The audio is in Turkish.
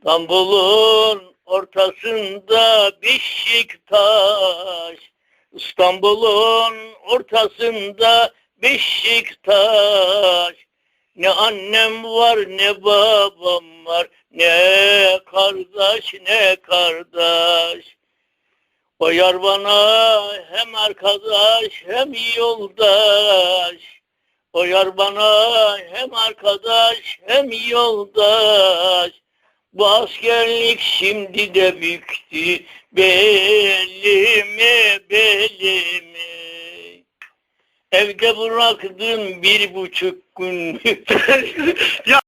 İstanbul'un ortasında Beşiktaş. İstanbul'un ortasında Beşiktaş. Ne annem var ne babam var ne kardeş ne kardeş. O yar bana hem arkadaş hem yoldaş. O yar bana hem arkadaş hem yoldaş. Bu askerlik şimdi de büktü belimi belimi. Evde bıraktım bir buçuk gün. Ya